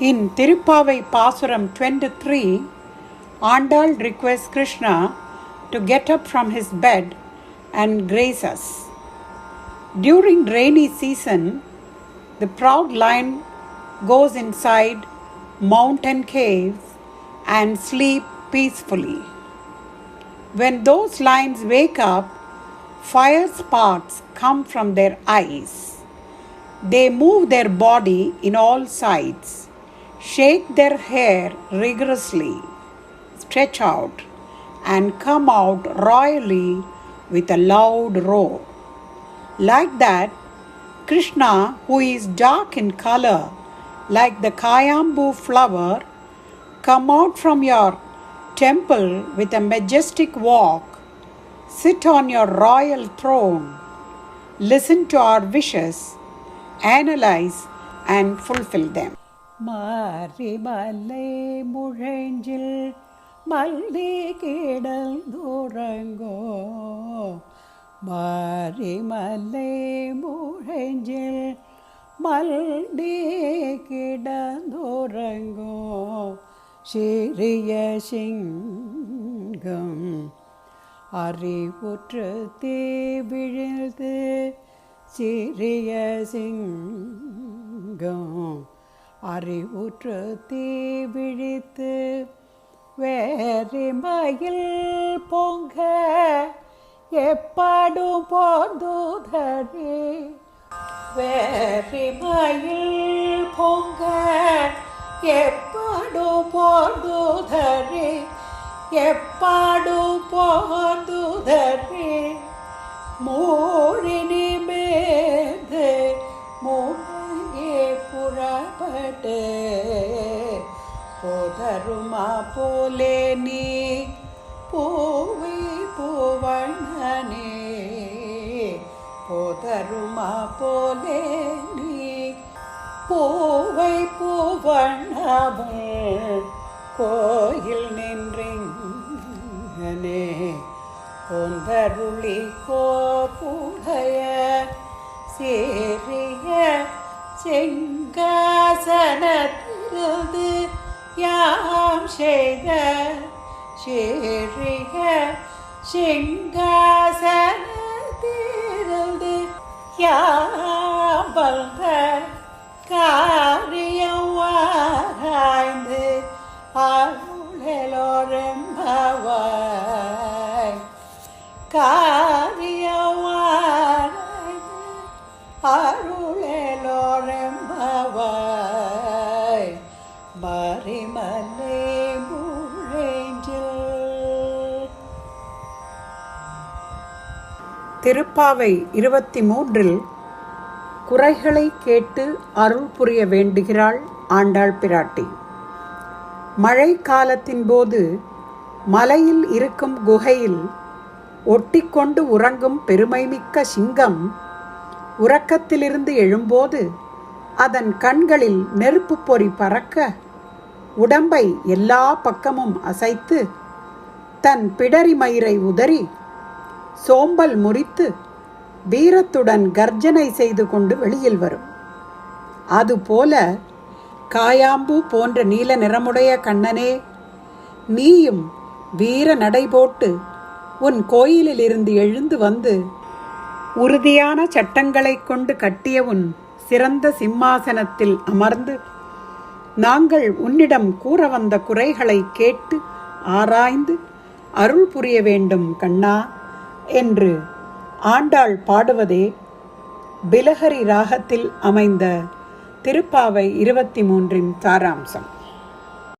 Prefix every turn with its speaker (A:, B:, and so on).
A: In Tirupavai Pasuram 23, Andal requests Krishna to get up from his bed and grace us. During rainy season, the proud lion goes inside mountain caves and sleep peacefully. When those lions wake up, fire sparks come from their eyes. They move their body in all sides, shake their hair rigorously, stretch out, and come out royally with a loud roar. Like that, Krishna, who is dark in color like the Kayambu flower, come out from your temple with a majestic walk, sit on your royal throne, listen to our wishes, analyze and fulfill them.
B: மாரிமலை முழஞ்சில் மல்லி கிடந்துறங்கோ மாரிமலை முழஞ்சில் மல்லி கிடந்துறங்கோ சிறிய சிங்கம் அறிவுற்று தீ விழுந்து சிறிய சிங்கம் அறிவுற்று தீ விழித்து வேறிமையில் பொங்க எப்பாடும் போந்துதடி வேறிமையில் பொங்க எப்பாடும் போந்துதடி எப்பாடும் போந்துதடி மூ போதருமா போலே நீ பூவை பூவண்ணனே. போதருமா போலே நீ பூவை பூவண்ணமும் கோயில் நின்றே கொந்தருளி கோப்புடைய சேரிய செங்க யாம் செய்த சேரிய செங்காசனத்திலிருந்து யாபல்க காரியம் வாராய்ந்து அருளெலோரெம்பவாய் காரியம் வாராய்ந்து அருளெலோரெம்பவாய்
A: திருப்பாவை இருபத்தி மூன்றில் குறைகளை கேட்டு அருள் புரிய வேண்டுகிறாள் ஆண்டாள் பிராட்டி. மழை காலத்தின் போது மலையில் இருக்கும் குகையில் ஒட்டிக்கொண்டு உறங்கும் பெருமைமிக்க சிங்கம் உறக்கத்திலிருந்து எழும்போது அதன் கண்களில் நெருப்பு பொறி பறக்க உடம்பை எல்லா பக்கமும் அசைத்து தன் பிடரி மயிரை உதறி சோம்பல் முறித்து வீரத்துடன் கர்ஜனை செய்து கொண்டு வெளியில் வரும். அதுபோல காயாம்பு போன்ற நீல நிறமுடைய கண்ணனே நீயும் வீர நடை போட்டு உன் கோயிலிலிருந்து எழுந்து வந்து உறுதியான சட்டங்களைக் கொண்டு கட்டிய உன் சிறந்த சிம்மாசனத்தில் அமர்ந்து நாங்கள் உன்னிடம் கூற வந்த குறைகளை கேட்டு ஆராய்ந்து அருள் புரிய வேண்டும் கண்ணா. என்று ஆண்டாள் பாடுவதே பிலஹரி ராகத்தில் அமைந்த திருப்பாவை இருபத்தி மூன்றின் சாராம்சம்.